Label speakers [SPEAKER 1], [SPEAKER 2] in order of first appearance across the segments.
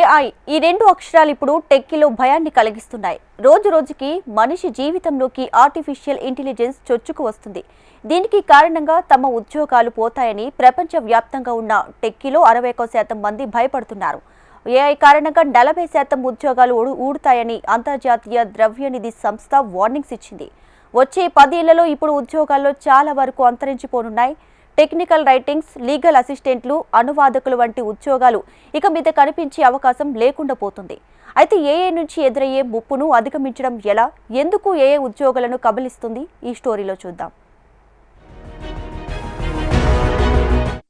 [SPEAKER 1] AI ఈ రెండు అక్షరాలు ఇప్పుడు టెక్కీలో భయాన్ని కలిగిస్తున్నాయి. రోజు రోజుకి మనిషి జీవితంలోకి ఆర్టిఫిషియల్ ఇంటెలిజెన్స్ చొచ్చుకు వస్తుంది. దీనికి కారణంగా తమ ఉద్యోగాలు పోతాయని ప్రపంచవ్యాప్తంగా ఉన్న టెక్కీలో అరవై ఒక్క శాతం మంది భయపడుతున్నారు. ఏఐ కారణంగా నలభై శాతం ఉద్యోగాలు ఊడుతాయని అంతర్జాతీయ ద్రవ్యనిధి సంస్థ వార్నింగ్స్ ఇచ్చింది. వచ్చే పదేళ్ళలో ఇప్పుడు ఉద్యోగాల్లో చాలా వరకు అంతరించిపోనున్నాయి. టెక్నికల్ రైటింగ్స్ లీగల్ అసిస్టెంట్లు అనువాదకులు వంటి ఉద్యోగాలు ఇక మీద కనిపించే అవకాశం లేకుండా పోతుంది. అయితే ఏఏ నుంచి ఎదురయ్యే ముప్పును అధిగమించడం ఎలా? ఎందుకు ఏఏ ఉద్యోగాలను కబలిస్తుంది? ఈ స్టోరీలో చూద్దాం.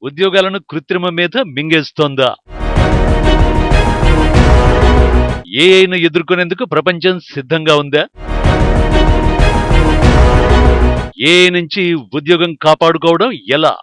[SPEAKER 2] ఉద్యోగాలను కృత్రిమ మీద మింగేస్తోందా? ఏఐను ఎదుర్కొనేందుకు ప్రపంచం సిద్ధంగా ఉందా? ఏ నుంచి ఉద్యోగం కాపాడుకోవడం ఎలా?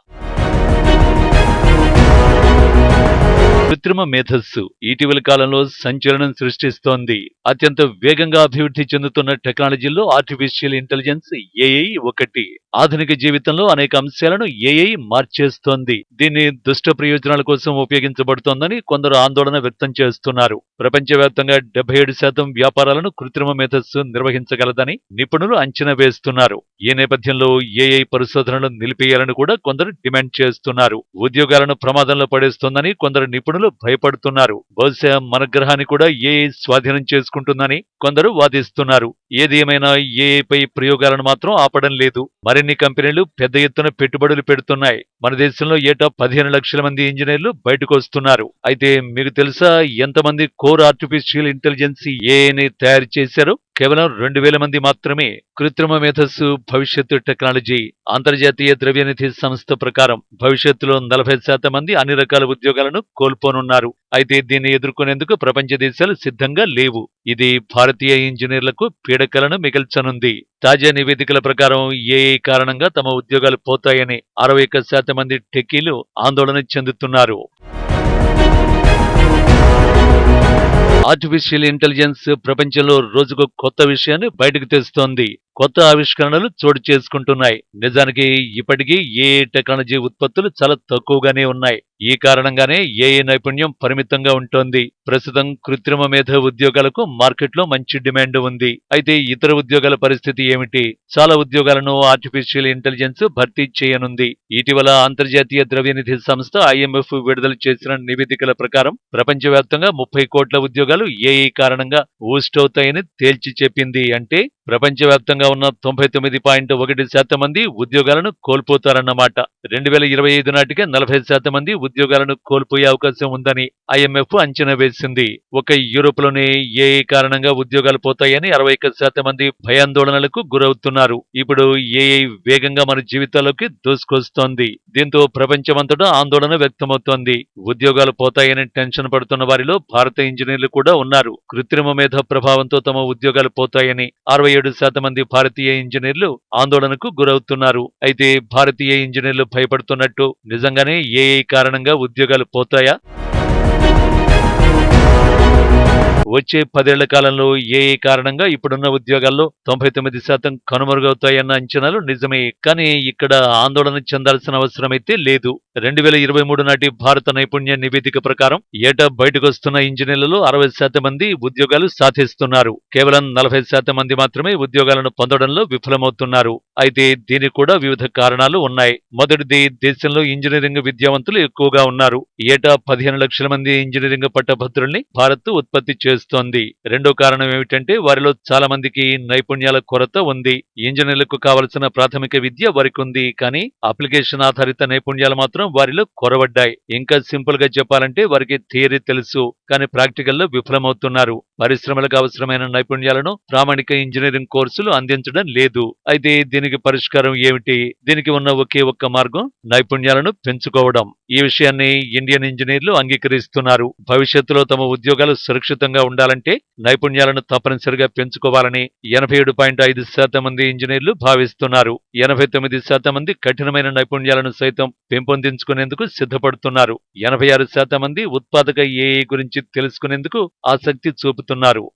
[SPEAKER 2] కృత్రిమ మేధస్సు ఇటీవల కాలంలో సంచలనం సృష్టిస్తోంది. అత్యంత వేగంగా అభివృద్ధి చెందుతున్న టెక్నాలజీల్లో ఆర్టిఫిషియల్ ఇంటెలిజెన్స్ ఏఐ ఒకటి. ఆధునిక జీవితంలో అనేక అంశాలను ఏఐ మార్చేస్తోంది. దీన్ని దుష్ట ప్రయోజనాల కోసం ఉపయోగించబడుతోందని కొందరు ఆందోళన వ్యక్తం చేస్తున్నారు. ప్రపంచవ్యాప్తంగా డెబ్బై ఏడు శాతం వ్యాపారాలను కృత్రిమ మేధస్సు నిర్వహించగలదని నిపుణులు అంచనా వేస్తున్నారు. ఈ నేపథ్యంలో ఏఐ పరిశోధనలు నిలిపేయాలని కూడా కొందరు డిమాండ్ చేస్తున్నారు. ఉద్యోగాలను ప్రమాదంలో పడేస్తోందని కొందరు నిపుణులు భయపడుతున్నారు. బహుశా మన గ్రహాన్ని కూడా ఏ స్వాధీనం చేసుకుంటుందని కొందరు వాదిస్తున్నారు. ఏది ఏమైనా ఏఐపై ప్రయోగాలను మాత్రం ఆపడం లేదు. మరిన్ని కంపెనీలు పెద్ద ఎత్తున పెట్టుబడులు పెడుతున్నాయి. మన దేశంలో ఏటా పదిహేను లక్షల మంది ఇంజనీర్లు బయటకు వస్తున్నారు. అయితే మీకు తెలుసా ఎంతమంది కోర్ ఆర్టిఫిషియల్ ఇంటెలిజెన్స్ ఏఐని తయారు చేశారు? కేవలం రెండు వేల మంది మాత్రమే కృత్రిమ మేధస్సు భవిష్యత్తు టెక్నాలజీ అంతర్జాతీయ ద్రవ్యనిధి సంస్థ ప్రకారం భవిష్యత్తులో నలభై శాతం మంది అన్ని రకాల ఉద్యోగాలను కోల్పోనున్నారు. అయితే దీన్ని ఎదుర్కొనేందుకు ప్రపంచ దేశాలు సిద్ధంగా లేవు. ఇది భారతీయ ఇంజనీర్లకు పీడకలను మిగల్చనుంది. తాజా నివేదికల ప్రకారం ఏఐ కారణంగా తమ ఉద్యోగాలు పోతాయని అరవై ఒక్క శాతం మంది టెక్కీలు ఆందోళన చెందుతున్నారు. ఆర్టిఫిషియల్ ఇంటెలిజెన్స్ ప్రపంచంలో రోజుకు కొత్త విషయాన్ని బయటకు తెస్తోంది. కొత్త ఆవిష్కరణలు చోటు చేసుకుంటున్నాయి. నిజానికి ఇప్పటికీ ఏఏ టెక్నాలజీ ఉత్పత్తులు చాలా తక్కువగానే ఉన్నాయి. ఈ కారణంగానే ఏఏ నైపుణ్యం పరిమితంగా ఉంటోంది. ప్రస్తుతం కృత్రిమ మేధ ఉద్యోగాలకు మార్కెట్లో మంచి డిమాండ్ ఉంది. అయితే ఇతర ఉద్యోగాల పరిస్థితి ఏమిటి? చాలా ఉద్యోగాలను ఆర్టిఫిషియల్ ఇంటెలిజెన్స్ భర్తీ చేయనుంది. ఇటీవల అంతర్జాతీయ ద్రవ్యనిధి సంస్థ ఐఎంఎఫ్ విడుదల చేసిన నివేదికల ప్రకారం ప్రపంచవ్యాప్తంగా ముప్పై కోట్ల ఉద్యోగాలు ఏఐ కారణంగా ఊస్టవుతాయని తేల్చి చెప్పింది. అంటే ప్రపంచవ్యాప్తంగా ఉన్న తొంభై తొమ్మిది పాయింట్ ఒకటి శాతం మంది ఉద్యోగాలను కోల్పోతారన్నమాట. రెండు వేల ఇరవై ఐదు నాటికే నలభై శాతం మంది ఉద్యోగాలను కోల్పోయే అవకాశం ఉందని ఐఎంఎఫ్ అంచనా వేసింది. ఒక యూరోప్లోనే ఏఐ కారణంగా ఉద్యోగాలు పోతాయని అరవై ఒక్క శాతం మంది భయాందోళనలకు గురవుతున్నారు. ఇప్పుడు ఏఐ వేగంగా మన జీవితాల్లోకి దూసుకొస్తోంది. దీంతో ప్రపంచమంతటా ఆందోళన వ్యక్తమవుతోంది. ఉద్యోగాలు పోతాయని టెన్షన్ పడుతున్న వారిలో భారత ఇంజనీర్లు కూడా ఉన్నారు. కృత్రిమ మేధ ప్రభావంతో తమ ఉద్యోగాలు పోతాయని అరవై ఏడు శాతం మంది భారతీయ ఇంజనీర్లు ఆందోళనకు గురవుతున్నారు. అయితే భారతీయ ఇంజనీర్లు భయపడుతున్నట్టు. నిజంగానే ఏఐ కారణంగా ఉద్యోగాలు పోతాయా? వచ్చే పదేళ్ళ కాలంలో ఏ కారణంగా ఇప్పుడున్న ఉద్యోగాల్లో తొంభై తొమ్మిది శాతం కనుమరుగవుతాయన్న అంచనాలు నిజమే కానీ ఇక్కడ ఆందోళన చెందాల్సిన అవసరమైతే లేదు. రెండు వేల ఇరవై మూడు నాటి భారత నైపుణ్య నివేదిక ప్రకారం ఏటా బయటకు వస్తున్న ఇంజనీర్లలో అరవై శాతం మంది ఉద్యోగాలు సాధిస్తున్నారు. కేవలం నలభై శాతం మంది మాత్రమే ఉద్యోగాలను పొందడంలో విఫలమవుతున్నారు. అయితే దీనికి కూడా వివిధ కారణాలు ఉన్నాయి. మొదటిది దేశంలో ఇంజనీరింగ్ విద్యావంతులు ఎక్కువగా ఉన్నారు. ఏటా పదిహేను లక్షల మంది ఇంజనీరింగ్ పట్టభద్రుల్ని భారత్ ఉత్పత్తి చేస్తోంది. రెండో కారణం ఏమిటంటే వారిలో చాలా మందికి నైపుణ్యాల కొరత ఉంది. ఇంజనీర్లకు కావలసిన ప్రాథమిక విద్య వారికి ఉంది. కానీ అప్లికేషన్ ఆధారిత నైపుణ్యాలు మాత్రం వారిలో కొరవడ్డాయి. ఇంకా సింపుల్గా చెప్పాలంటే వారికి థియరీ తెలుసు. కానీ ప్రాక్టికల్లో విఫలమవుతున్నారు. పరిశ్రమలకు అవసరమైన నైపుణ్యాలను ప్రామాణిక ఇంజనీరింగ్ కోర్సులు అందించడం లేదు. అయితే దీనికి పరిష్కారం ఏమిటి? దీనికి ఉన్న ఒకే ఒక్క మార్గం నైపుణ్యాలను పెంచుకోవడం. ఈ విషయాన్ని ఇండియన్ ఇంజనీర్లు అంగీకరిస్తున్నారు. భవిష్యత్తులో తమ ఉద్యోగాలు సురక్షితంగా ఉండాలంటే నైపుణ్యాలను తప్పనిసరిగా పెంచుకోవాలని ఎనభై ఏడు పాయింట్ ఐదు శాతం మంది ఇంజనీర్లు భావిస్తున్నారు. ఎనభై తొమ్మిది శాతం మంది కఠినమైన నైపుణ్యాలను సైతం పెంపొందించుకునేందుకు సిద్ధపడుతున్నారు. ఎనభై ఆరు శాతం మంది ఉత్పాదక ఏఐ గురించి తెలుసుకునేందుకు ఆసక్తి చూపుతున్నారు.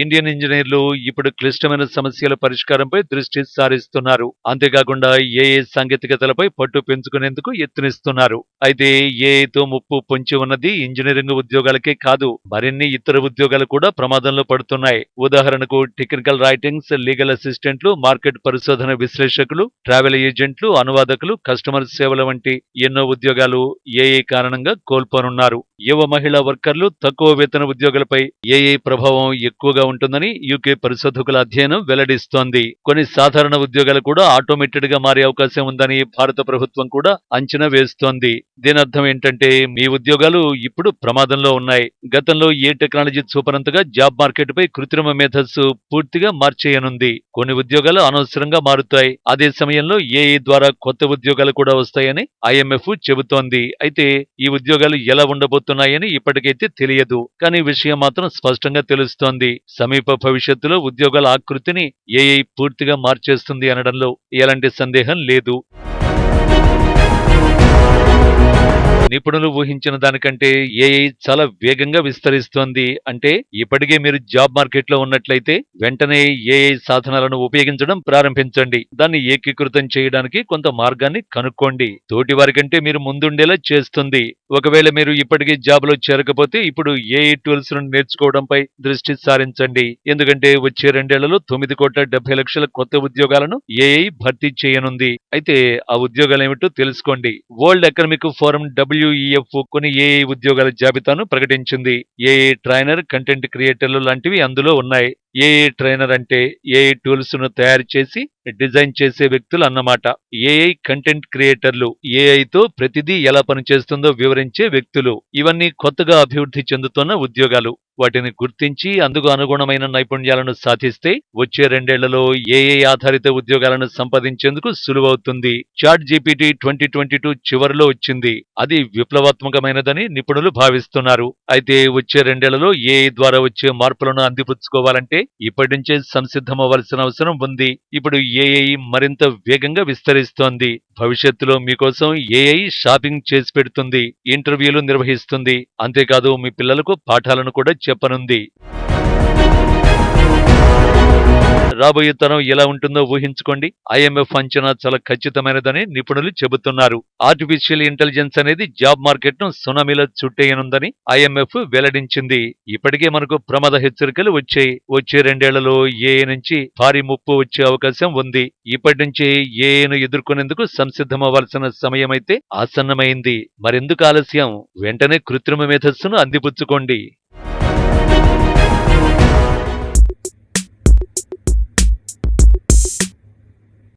[SPEAKER 2] ఇండియన్ ఇంజనీర్లు ఇప్పుడు క్లిష్టమైన సమస్యల పరిష్కారంపై దృష్టి సారిస్తున్నారు. అంతేకాకుండా ఏఏ సాంకేతికతలపై పట్టు పెంచుకునేందుకు యత్నిస్తున్నారు. అయితే ఏఐతో ముప్పు పొంచి ఉన్నది ఇంజనీరింగ్ ఉద్యోగాలకే కాదు మరిన్ని ఇతర ఉద్యోగాలు కూడా ప్రమాదంలో పడుతున్నాయి. ఉదాహరణకు టెక్నికల్ రైటింగ్స్ లీగల్ అసిస్టెంట్లు మార్కెట్ పరిశోధన విశ్లేషకులు ట్రావెల్ ఏజెంట్లు అనువాదకులు కస్టమర్ సేవల వంటి ఎన్నో ఉద్యోగాలు ఏఐ కారణంగా కోల్పోనున్నారు. యువ మహిళా వర్కర్లు తక్కువ వేతన ఉద్యోగులపై ఏఐ ప్రభావం ఎక్కువగా ఉంటుందని యూకే పరిశోధకుల అధ్యయనం వెల్లడిస్తోంది. కొన్ని సాధారణ ఉద్యోగాలు కూడా ఆటోమేటెడ్గా మారే అవకాశం ఉందని భారత ప్రభుత్వం కూడా అంచనా వేస్తోంది. దీని అర్థం ఏంటంటే మీ ఉద్యోగాలు ఇప్పుడు ప్రమాదంలో ఉన్నాయి. గతంలో ఏ టెక్నాలజీ చూపనంతగా జాబ్ మార్కెట్ పై కృత్రిమ మేధస్సు పూర్తిగా మార్చేయనుంది. కొన్ని ఉద్యోగాలు అనవసరంగా మారుతాయి. అదే సమయంలో ఏఐ ద్వారా కొత్త ఉద్యోగాలు కూడా వస్తాయని ఐఎంఎఫ్ చెబుతోంది. అయితే ఈ ఉద్యోగాలు ఎలా ఉండబోతున్నాయని ఇప్పటికైతే తెలియదు. కానీ విషయం మాత్రం స్పష్టంగా తెలుస్తోంది. సమీప భవిష్యత్తులో ఉద్యోగాల ఆకృతిని ఏఐ పూర్తిగా మార్చేస్తుంది అనడంలో ఎలాంటి సందేహం లేదు. నిపుణులు ఊహించిన దానికంటే ఏఐ చాలా వేగంగా విస్తరిస్తోంది. అంటే ఇప్పటికే మీరు జాబ్ మార్కెట్లో ఉన్నట్లయితే వెంటనే ఏఐ సాధనాలను ఉపయోగించడం ప్రారంభించండి. దాన్ని ఏకీకృతం చేయడానికి కొంత మార్గాన్ని కనుక్కోండి. తోటి వారికంటే మీరు ముందుండేలా చేస్తుంది. ఒకవేళ మీరు ఇప్పటికీ జాబ్లో చేరకపోతే ఇప్పుడు ఏఐ టూల్స్ను నేర్చుకోవడంపై దృష్టి సారించండి. ఎందుకంటే వచ్చే రెండేళ్ళలో తొమ్మిది కోట్ల డెబ్బై లక్షల కొత్త ఉద్యోగాలను ఏఐ భర్తీ చేయనుంది. అయితే ఆ ఉద్యోగాలు ఏమిటో తెలుసుకోండి. వరల్డ్ ఎకనామిక్ ఫోరం డబ్ల్యూఈఎఫ్ కొన్ని ఏఐ ఉద్యోగాల జాబితాను ప్రకటించింది? ఏఐ ట్రైనర్ కంటెంట్ క్రియేటర్లు లాంటివి అందులో ఉన్నాయి? ఏఐ ట్రైనర్ అంటే ఏఐ టూల్స్ను తయారు చేసి డిజైన్ చేసే వ్యక్తులు అన్నమాట. ఏఐ కంటెంట్ క్రియేటర్లు ఏఐతో ప్రతిదీ ఎలా పనిచేస్తుందో వివరించే వ్యక్తులు. ఇవన్నీ కొత్తగా అభివృద్ధి చెందుతున్న ఉద్యోగాలు. వాటిని గుర్తించి అందుకు అనుగుణమైన నైపుణ్యాలను సాధిస్తే వచ్చే రెండేళ్ళలో ఏఐ ఆధారిత ఉద్యోగాలను సంపాదించేందుకు సులువవుతుంది. Chat GPT twenty twenty two చివరిలో వచ్చింది. అది విప్లవాత్మకమైనదని నిపుణులు భావిస్తున్నారు. అయితే వచ్చే రెండేళ్ళలో ఏఐ ద్వారా వచ్చే మార్పులను అందిపుచ్చుకోవాలంటే ఇప్పటి నుంచే సంసిద్ధమవ్వాల్సిన అవసరం ఉంది. ఇప్పుడు ఏఐ మరింత వేగంగా విస్తరిస్తోంది. భవిష్యత్తులో మీకోసం ఏఐ షాపింగ్ చేసి పెడుతుంది. ఇంటర్వ్యూలు నిర్వహిస్తుంది. అంతేకాదు మీ పిల్లలకు పాఠాలను కూడా చెప్పనుంది. రాబోయే తరం ఎలా ఉంటుందో ఊహించుకోండి. ఐఎంఎఫ్ అంచనా చాలా ఖచ్చితమైనదని నిపుణులు చెబుతున్నారు. ఆర్టిఫిషియల్ ఇంటెలిజెన్స్ అనేది జాబ్ మార్కెట్ను సునామీలో చుట్టేయనుందని ఐఎంఎఫ్ వెల్లడించింది. ఇప్పటికే మనకు ప్రమాద హెచ్చరికలు వచ్చాయి. వచ్చే రెండేళ్ళలో ఏఏ నుంచి భారీ ముప్పు వచ్చే అవకాశం ఉంది. ఇప్పటి నుంచి ఏఏను ఎదుర్కొనేందుకు సంసిద్ధమవ్వాల్సిన సమయమైతే ఆసన్నమైంది. మరెందుకు ఆలస్యం? వెంటనే కృత్రిమ మేధస్సును అందిపుచ్చుకోండి.